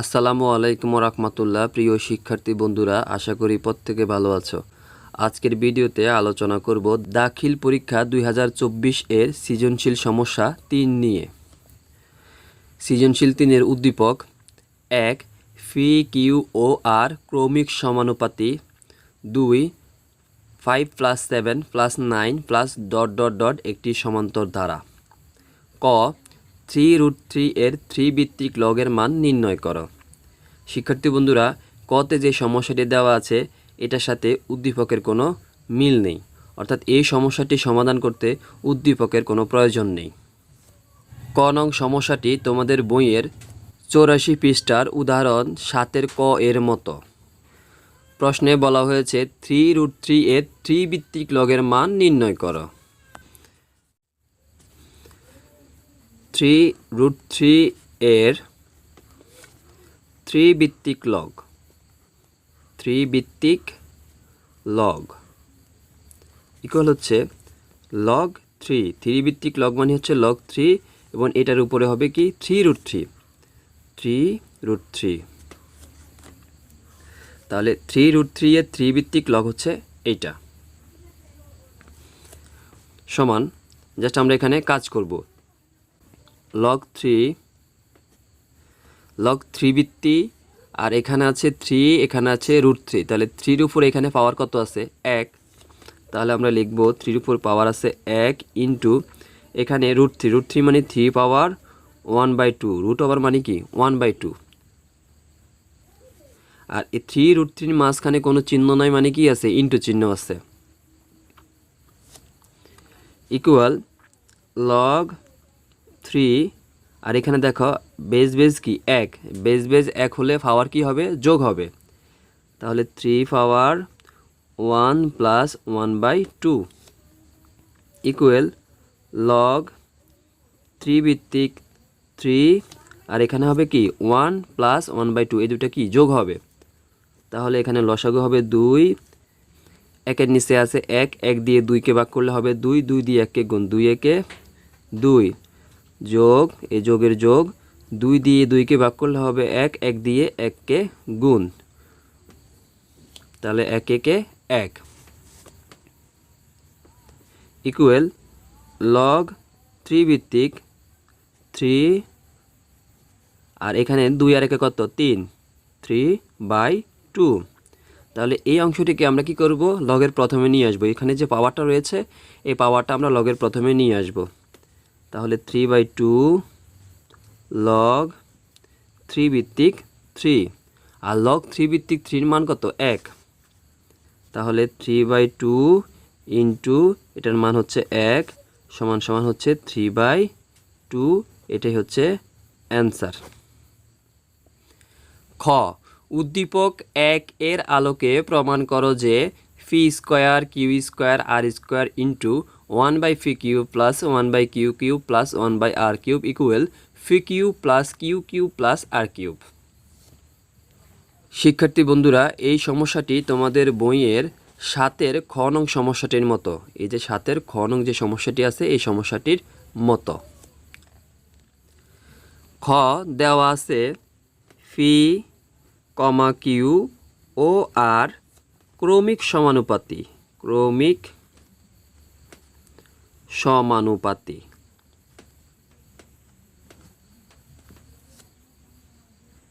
আসসালামু আলাইকুম রহমতুল্লাহ প্রিয় শিক্ষার্থী বন্ধুরা, আশা করি প্রত্যেকে ভালো আছো। আজকের ভিডিওতে আলোচনা করব দাখিল পরীক্ষা দুই হাজার চব্বিশ এর সৃজনশীল সমস্যা তিন নিয়ে। সৃজনশীল তিনের উদ্দীপক, এক ফি কিউ ও আর ক্রমিক সমানুপাতি, দুই five plus seven plus nine plus dot dot dot একটি সমান্তর ধারা। ক থ্রি রুট থ্রি এর থ্রি ভিত্তিক লগের মান নির্ণয় করো। শিক্ষার্থী বন্ধুরা, কতে যে সমস্যাটি দেওয়া আছে, এটার সাথে উদ্দীপকের কোনো মিল নেই। অর্থাৎ এই সমস্যাটি সমাধান করতে উদ্দীপকের কোনো প্রয়োজন নেই। ক নং সমস্যাটি তোমাদের বইয়ের চৌরাশি পৃষ্ঠার উদাহরণ সাতের ক এর মতো। প্রশ্নে বলা হয়েছে থ্রি রুট থ্রি এর থ্রি ভিত্তিক লগের মান নির্ণয় করো। থ্রি রুট থ্রি এর থ্রি ভিত্তিক লগ থ্রি ভিত্তিক লগ ইকুয়াল হচ্ছে লগ থ্রি থ্রি ভিত্তিক লগ মানে হচ্ছে লগ থ্রি এবং এটার উপরে হবে কি? Three root three three root three তাহলে থ্রি রুট থ্রি এর থ্রি ভিত্তিক লগ হচ্ছে এইটা। সমান জাস্ট আমরা এখানে কাজ করব। লগ থ্রি লগ থ্রি ভিত্তি আর এখানে আছে থ্রি এখানে আছে রুট থ্রি তাহলে থ্রির উপর এখানে পাওয়ার কত আছে? এক। তাহলে আমরা লিখব থ্রির উপর পাওয়ার আছে এক ইন্টু এখানে রুট থ্রি রুট থ্রি মানে three power one by two root over মানে কি? ওয়ান বাই টু আর এই থ্রি রুট থ্রির মাঝখানে কোনো চিহ্ন নয় মানে কি আছে? ইন্টু চিহ্ন আছে। ইকুয়াল লগ থ্রি আর এখানে দেখো বেজ বেজ কি? এক। বেজ বেজ এক হলে পাওয়ার কি হবে? যোগ হবে। তাহলে three power one plus one by two equal log three ভিত্তিক থ্রি আর এখানে হবে কি? One plus one by two এই দুটা কি? যোগ হবে। তাহলে এখানে লসাগু হবে দুই, একের নিচে আছে এক এক দিয়ে দুইকে ভাগ করলে হবে দুই দুই দিয়ে এককে গুণ দুই, একে দুই। যোগ এ যোগের যোগ দুই দিয়ে দুইকে ভাগ করলে হবে এক এক দিয়ে এককে গুণ। তাহলে এক একে এক। ইকুয়াল লগ থ্রি ভিত্তিক থ্রি, আর এখানে দুই আর একে কত? তিন। Three by two. তাহলে এই অংশটিকে আমরা কি করব? লগের প্রথমে নিয়ে আসব। এখানে যে পাওয়ারটা রয়েছে, এই পাওয়ারটা আমরা লগের প্রথমে নিয়ে আসব। তাহলে three by two log three ভিত্তিক থ্রি আর লগ থ্রি ভিত্তিক থ্রির মান কত? এক। তাহলে থ্রি বাই টু ইন্টু এটার মান হচ্ছে এক, সমান সমান হচ্ছে থ্রি বাই টু এটাই হচ্ছে অ্যান্সার খ, উদ্দীপক এক এর আলোকে প্রমাণ করো যে P square Q square R square into one by P Q plus one by Q Q plus one by R cube equal P Q plus Q Q plus R cube শিক্ষার্থী বন্ধুরা, এই সমস্যাটি তোমাদের বইয়ের সাতের খ সমস্যাটির মতো। এই যে সাতের খ যে সমস্যাটি আছে, এই সমস্যাটির মতো। খ দেওয়া আছে ফি কমা কিউ ও আর ক্রমিক সমানুপাতি। ক্রমিক সমানুপাতি।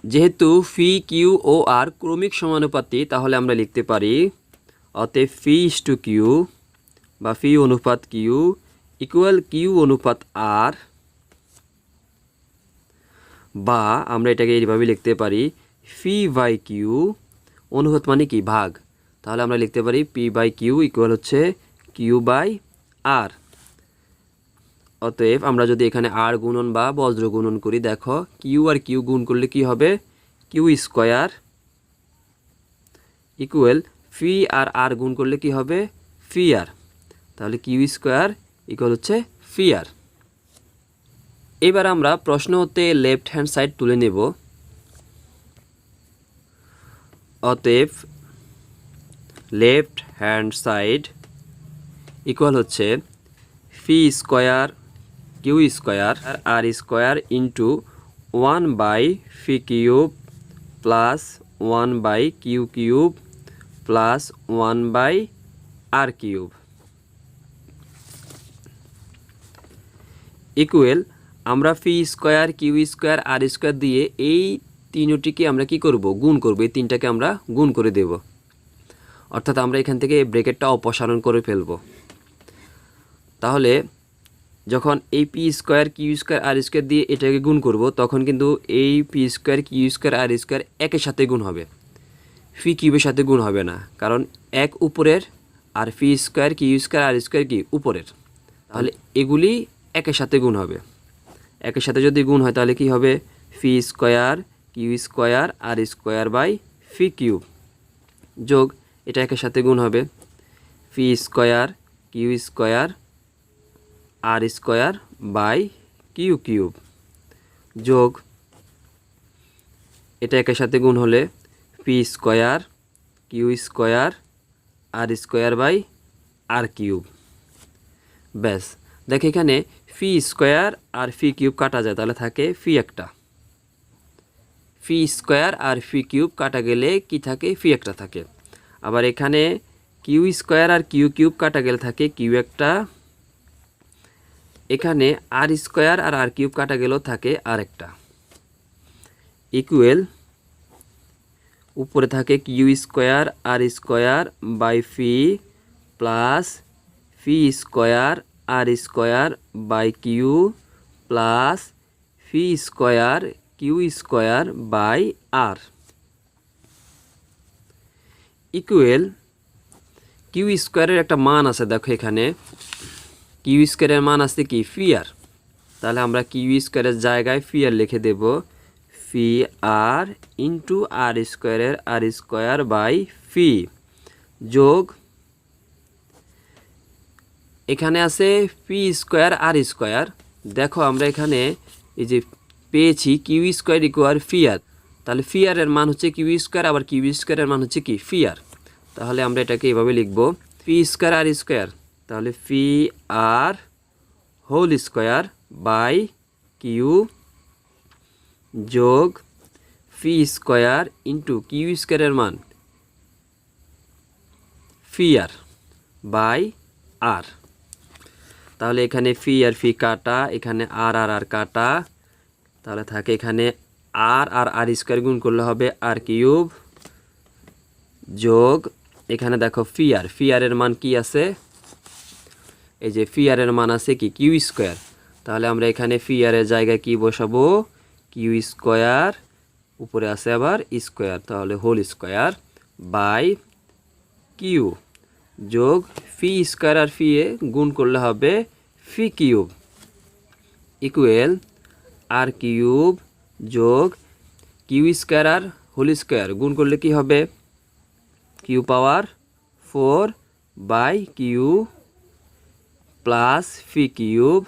যেহেতু ফি, কিউ ও আর ক্রমিক সমানুপাতি, তাহলে আমরা লিখতে পারি, অতএব ফি ইস টু কিউ বা ফি অনুপাত কিউ ইকুয়াল কিউ অনুপাত আর বা আমরা এটাকে এইভাবে লিখতে পারি, ফি বাই কিউ অনুপাত মানে কি? ভাগ। তাহলে আমরা লিখতে পারি, পি বাই কিউ ইকুয়াল হচ্ছে কিউ বাই আর। অতএব আমরা যদি এখানে আর গুণন বা বজ্র গুণন করি, দেখো কিউ আর কিউ গুণ করলে কি হবে? Q square equal P R আর গুণ করলে কি হবে? ফি আর তাহলে কিউ স্কোয়ার ইকুয়াল হচ্ছে ফি আর এবার আমরা প্রশ্ন হতে লেফট হ্যান্ড সাইড তুলে নেব। অতএব লেফট হ্যান্ড সাইড ইকুয়াল হচ্ছে P square Q square R square into one by P cube plus one by Q cube plus one by R cube. Equal, আমরা P square, Q square, R square দিয়ে এই তিনটিকে আমরা কি করব? গুণ করব। এই তিনটাকে আমরা গুণ করে দেব। অর্থাৎ আমরা এখান থেকে ব্রেকেটটা অপসারণ করে ফেলব। তাহলে যখন এই P square Q square R square দিয়ে এটাকে গুণ করব, তখন কিন্তু এই P square Q square R square একের সাথে গুণ হবে। ফি কিউবের সাথে গুণ হবে না, কারণ এক উপরের আর P square Q square R square কি? উপরের। তাহলে এগুলি একের সাথে গুণ হবে। একের সাথে যদি গুণ হয়, তাহলে কি হবে? P square Q square R square by P cube যোগ এটা একের সাথে গুণ হবে। P square Q square R square by Q cube যোগ এটা একের সাথে গুণ হলে P square Q square R square by R cube ব্যাস, দেখ এখানে ফি স্কোয়ার আর ফি কিউব কাটা যায়, তাহলে থাকে ফি একটা। ফি স্কোয়ার আর ফি কিউব কাটা গেলে কি থাকে? ফি একটা থাকে। আবার এখানে কিউ স্কোয়ার আর কিউ কিউব কাটা গেলে থাকে কিউ একটা। এখানে আর স্কোয়ার আর আর কিউব কাটা গেলেও থাকে আর একটা ইকুয়েল উপরে থাকে Q square R square by P plus P square R square by Q plus P square Q square by R equal Q স্কোয়ারের একটা মান আছে, দেখো এখানে। কিউ স্কোয়ারের মান আছে কি? ফিয়ার। তাহলে আমরা কিউ স্কোয়ারের জায়গায় ফিয়ার লিখে দেব। ফি আর ইন্টু আর স্কোয়ারের আর স্কোয়ার বাই ফি যোগ এখানে আছে পি স্কোয়ার আর স্কোয়ার। দেখো আমরা এখানে এই যে পেয়েছি কিউ স্কোয়ার ইকুয়ার ফিয়ার। তাহলে ফিয়ারের মান হচ্ছে কিউ স্কোয়ার, আবার কিউ স্কোয়ারের মান হচ্ছে কি? ফিয়ার। তাহলে আমরা এটাকে এভাবে লিখব। P square R square. তাহলে P R whole square by Q যোগ ফি স্কোয়ার ইন্টু কিউ স্কোয়ারের মান ফি আর বাই আর তাহলে এখানে ফি আর ফি কাটা, এখানে আর আর আর কাটা। তাহলে থাকে এখানে আর আর আর স্কোয়ার গুণ করলে হবে আর কিউব যোগ, এখানে দেখো ফি আর ফি আরের মান কি আছে? এই যে ফি আর মান আছে কি? Q square. তাহলে আমরা এখানে ফি আর জায়গায় কি বসাবো? কিউ স্কোয়ার, উপরে আছে আবার স্কোয়ার, তাহলে হোল স্কোয়ার বাই কিউ যোগ ফি স্কোয়ার আর ফি এ গুণ করলে হবে P cube equal R cube যোগ Q square R whole square. গুণ করলে কি হবে? Q power four by Q plus P cube,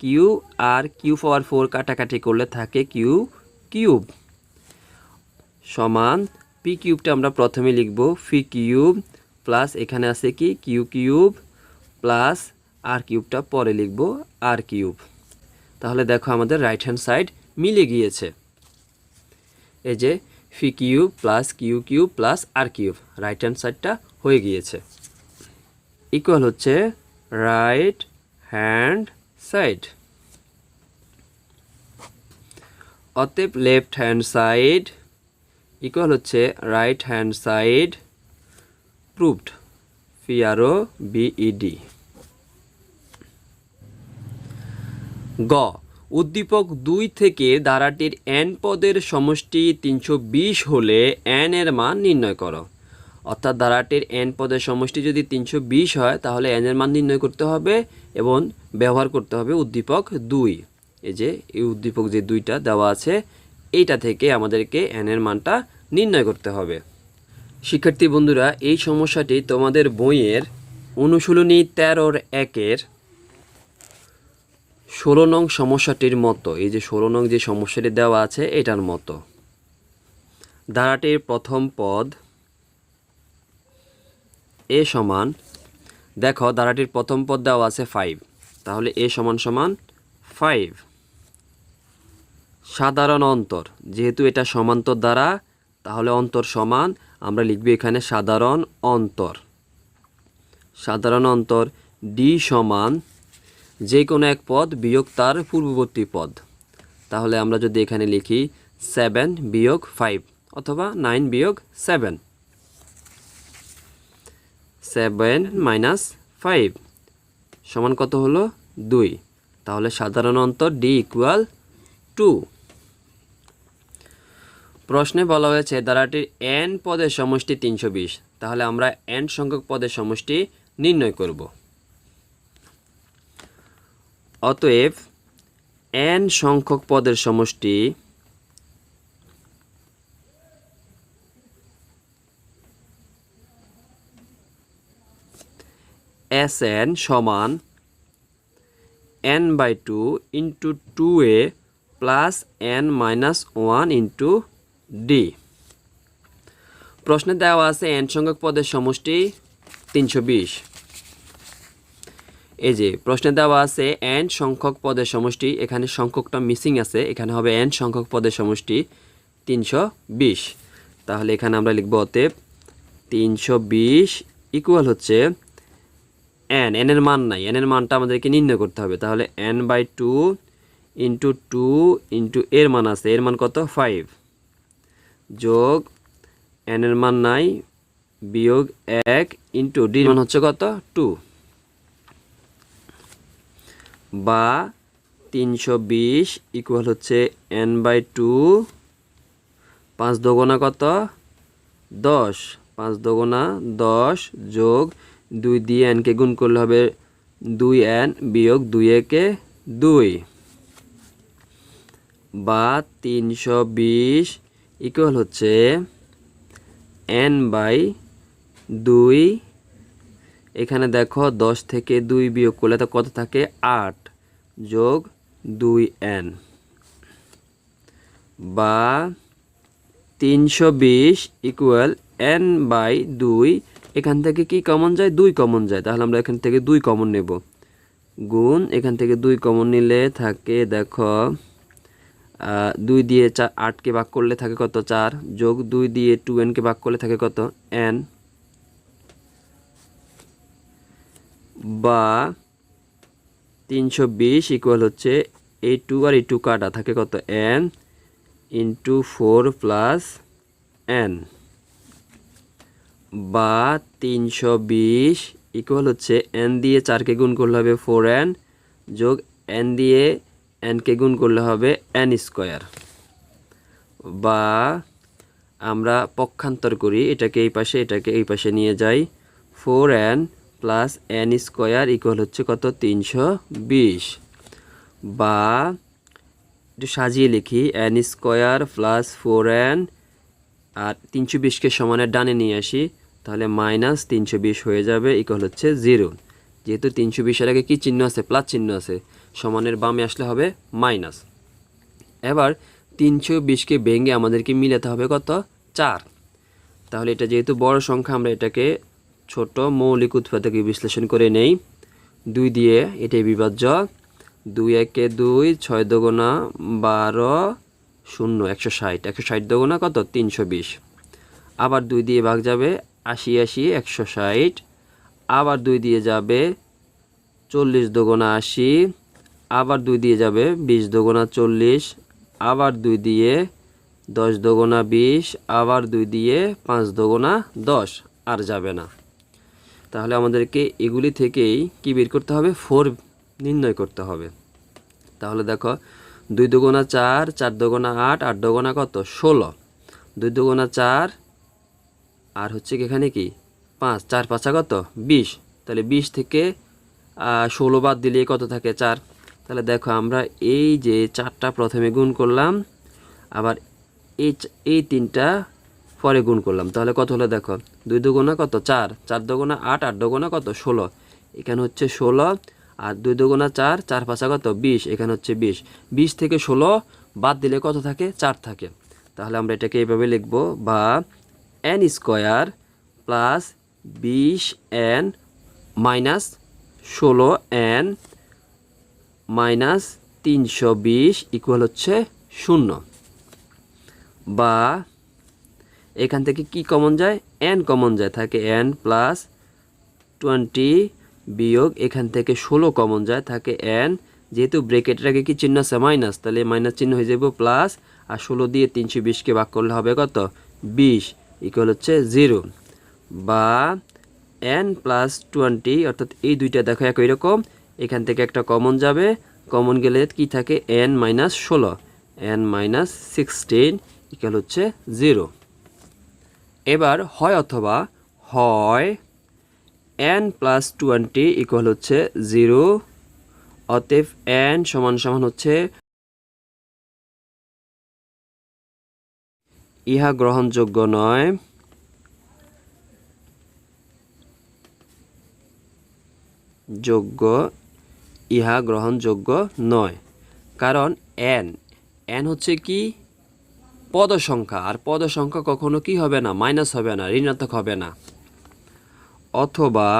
Q R Q power four কাটাকাটি করলে থাকে কিউ, কিউব। সমান পি কিউবটা আমরা প্রথমে লিখব ফি কিউব, প্লাস এখানে আছে কি? কিউ কিউব, প্লাস আর কিউবটা পরে লিখব আর কিউব। তাহলে দেখো আমাদের রাইট হ্যান্ড সাইড মিলে গিয়েছে। এই যে P cube, plus Q cube, plus R cube right hand সাইডটা হয়ে গিয়েছে। ইকুয়াল হচ্ছে রাইট হ্যান্ড সাইড অতএব লেফট হ্যান্ড সাইড ইকুয়াল হচ্ছে রাইট হ্যান্ড সাইড প্রুভড ফিআরও বিইডি গ, উদ্দীপক দুই থেকে ধারাটির এন পদের সমষ্টি তিনশো বিশ হলে এন এর মান নির্ণয় করো। অর্থাৎ ধারাটির এন পদের সমষ্টি যদি তিনশো বিশ হয়, তাহলে এনের মান নির্ণয় করতে হবে এবং ব্যবহার করতে হবে উদ্দীপক দুই। এই যে, এই উদ্দীপক যে দুইটা দেওয়া আছে, এইটা থেকে আমাদেরকে এন এর মানটা নির্ণয় করতে হবে। শিক্ষার্থী বন্ধুরা, এই সমস্যাটি তোমাদের বইয়ের অনুশীলনী তেরোর একের ষোলো নং সমস্যাটির মতো, এই যে ষোলো নং যে সমস্যাটি দেওয়া আছে, এটার মতো। ধারাটির প্রথম পদ এ সমান, দেখো ধারাটির প্রথম পদ দেওয়া আছে ফাইভ তাহলে এ সমান সমান ফাইভ সাধারণ অন্তর, যেহেতু এটা সমান্তর দ্বারা, তাহলে অন্তর সমান, আমরা লিখব এখানে সাধারণ অন্তর। সাধারণ অন্তর ডি সমান যে কোনো এক পদ বিয়োগ তার পূর্ববর্তী পদ। তাহলে আমরা যদি এখানে লিখি সেভেন বিয়োগ ফাইভ অথবা নাইন বিয়োগ সেভেন সেভেন মাইনাস ফাইভ সমান কত হলো? দুই। তাহলে সাধারণ অন্তর ডি ইকুয়াল টু। প্রশ্নে বলা হয়েছে ধারাটির এন পদের সমষ্টি তিনশো বিশ। তাহলে আমরা এন সংখ্যক পদের সমষ্টি নির্ণয় করব। অতএব এন সংখ্যক পদের সমষ্টি এস এন সমান N by two into two A plus N minus one into D. প্রশ্নে দেওয়া আছে এন সংখ্যক পদের সমষ্টি তিনশো বিশ। এই যে, প্রশ্নে দেওয়া আছে এন সংখ্যক পদের সমষ্টি, এখানে সংখ্যকটা মিসিং আছে, এখানে হবে এন সংখ্যক পদের সমষ্টি তিনশো বিশ। তাহলে এখানে আমরা লিখব অতএব তিনশো বিশ ইকুয়াল হচ্ছে এন এর মান নাই এন এর মানটা আমাদেরকে নির্ণয় করতে হবে। তাহলে N by two into two into এর মান আছে, এর মান কত? ফাইভ যোগ এন এর মান নাই, বিয়োগ এক ইন্টু ডির মান হচ্ছে কত? টু বা তিনশো বিশ ইকুয়াল হচ্ছে এন বাই টু পাঁচ দোগোনা কত? দশ। পাঁচ দোগোনা দশ যোগ দুই দিয়ে এনকে গুণ করলে হবে দুই এন বিয়োগ দুই একে দুই। বা তিনশো বিশ ইকুয়াল হচ্ছে এন বাই দুই। এখানে দেখো দশ থেকে দুই বিয়োগ করলে তো কত থাকে? আট যোগ দুই এন বা তিনশো বিশ ইকুয়াল এন বাই দুই এখান থেকে কি কমন যায়? দুই কমন যায়। তাহলে আমরা এখান থেকে দুই কমন নেব। গুণ, এখান থেকে দুই কমন নিলে থাকে, দেখো দুই দিয়ে চার আটকে ভাগ করলে থাকে কত? চার। যোগ দুই দিয়ে টু এনকে ভাগ করলে থাকে কত? এন বা তিনশো বিশ ইকুয়াল হচ্ছে এই টু আর এই টু কাটা থাকে কত? N into four plus N বা তিনশো বিশ ইকুয়াল হচ্ছে এন দিয়ে চারকে গুণ করলে হবে ফোর এন যোগ এন দিয়ে এনকে গুণ করলে হবে এন স্কোয়ার বা আমরা পক্ষান্তর করি, এটাকে এই পাশে, এটাকে এই পাশে নিয়ে যাই। Four N plus N square equal হচ্ছে কত? তিনশো বিশ। বা একটু সাজিয়ে লিখি N square plus four N আর তিনশো বিশকে সমানের ডানে নিয়ে আসি। তাহলে মাইনাস তিনশো বিশ হয়ে যাবে ইকুয়াল হচ্ছে জিরো যেহেতু তিনশো বিশের আগে কী চিহ্ন আছে? প্লাস চিহ্ন আছে। সমানের বামে আসলে হবে মাইনাস। এবার তিনশো বিশকে ভেঙে আমাদেরকে মিলাতে হবে কত? চার। তাহলে এটা যেহেতু বড় সংখ্যা, আমরা এটাকে ছোট মৌলিক উৎপাদকে বিশ্লেষণ করে নেই। দুই দিয়ে এটাই বিভাজ্য। দুই একে দুই, ছয় দোগুণা বারো, শূন্য, একশো ষাট। একশো ষাট দোগুণা কত? তিনশো বিশ। আবার দুই দিয়ে ভাগ যাবে আশি আশি, একশো ষাট। আবার দুই দিয়ে যাবে চল্লিশ দোগুণা আশি। আবার দুই দিয়ে যাবে বিশ দোগুণা চল্লিশ। আবার দুই দিয়ে দশ দোগুণা বিশ। আবার দুই দিয়ে পাঁচ দোগুণা দশ। আর যাবে না। তাহলে আমাদেরকে এগুলি থেকেই কি বের করতে হবে? ফোর নির্ণয় করতে হবে। তাহলে দেখো, দুই দুগুণা চার চার দুগুণা আট আট দুগুণা কত? ষোলো। দুই দুগুণা চার আর হচ্ছে এখানে কি? পাঁচ, চার, পাঁচা কত? বিশ। তাহলে বিশ থেকে ষোলো বাদ দিলে কত থাকে? চার। তাহলে দেখো আমরা এই যে চারটা প্রথমে গুণ করলাম, আবার এই এই তিনটা পরে গুণ করলাম। তাহলে কত হলো দেখো? দুই দুগুণা কত? চার। চার দুগুণা আট আট দুগুণা কত? ষোলো। এখানে হচ্ছে ষোলো, আর দুই দুগুণা চার চার, পাঁচা কত? বিশ। এখানে হচ্ছে বিশ। বিশ থেকে ষোলো বাদ দিলে কত থাকে? চার থাকে। তাহলে আমরা এটাকে এইভাবে লিখব বা এন স্কোয়ার প্লাস বিশ এন মাইনাস ষোলো এন মাইনাস তিনশো বিশ ইকুয়াল হচ্ছে শূন্য। বা এখান থেকে কি কমন যায়? এন কমন যায়, থাকে এন প্লাস টোয়েন্টি বিয়োগ এখান থেকে ষোলো কমন যায়, থাকে এন যেহেতু ব্রেকেটের আগে কি চিহ্ন আছে? মাইনাস তাহলে মাইনাস চিহ্ন হয়ে যাবে প্লাস আর ষোলো দিয়ে তিনশো বিশকে ভাগ করলে হবে কত? বিশ। ইকুয়াল হচ্ছে জিরো বা এন প্লাস টোয়েন্টি অর্থাৎ এই দুইটা দেখো একই রকম, এখান থেকে একটা কমন যাবে কমন গেলে কি থাকে? এন মাইনাস ষোলো এন মাইনাস সিক্সটিন ইকুয়াল হচ্ছে জিরো এবার হয় অথবা হয় এন প্লাস টোয়েন্টি ইকুয়াল হচ্ছে জিরো অতএব এন সমান সমান হচ্ছে ইহা গ্রহণযোগ্য নয়। যোগ্য, ইহা গ্রহণযোগ্য নয়। কারণ এন এন হচ্ছে কি? পদ সংখ্যা আর পদ সংখ্যা কখনো কি হবে না? মাইনাস হবে না, ঋণাত্মক হবে না। অথবা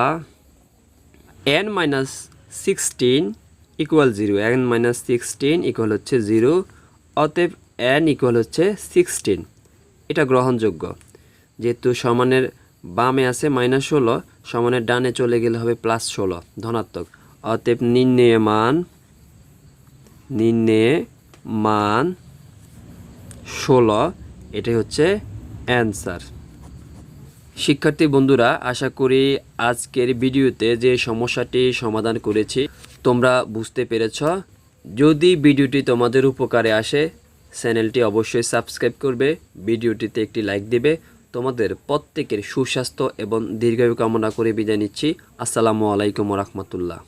N minus sixteen equal zero N minus sixteen equal হচ্ছে জিরো অতএব এন ইকুয়াল হচ্ছে সিক্সটিন। এটা গ্রহণযোগ্য। যেহেতু সমানের বামে আছে মাইনাস ষোলো, সমানের ডানে চলে গেলে হবে প্লাস ষোলো, ধনাত্মক। অতএব নির্ণয় মান নির্ণয় মান ষোলো, এটাই হচ্ছে অ্যান্সার। শিক্ষার্থী বন্ধুরা, আশা করি আজকের ভিডিওতে যে সমস্যাটি সমাধান করেছি, তোমরা বুঝতে পেরেছ। যদি ভিডিওটি তোমাদের উপকারে আসে চ্যানেলটি অবশ্যই সাবস্ক্রাইব করবে, ভিডিওটিতে একটি লাইক দেবে। তোমাদের প্রত্যেকের সুস্বাস্থ্য এবং দীর্ঘায়ু কামনা করে বিদায় নিচ্ছি। আসসালামু আলাইকুম রহমতুল্লাহ।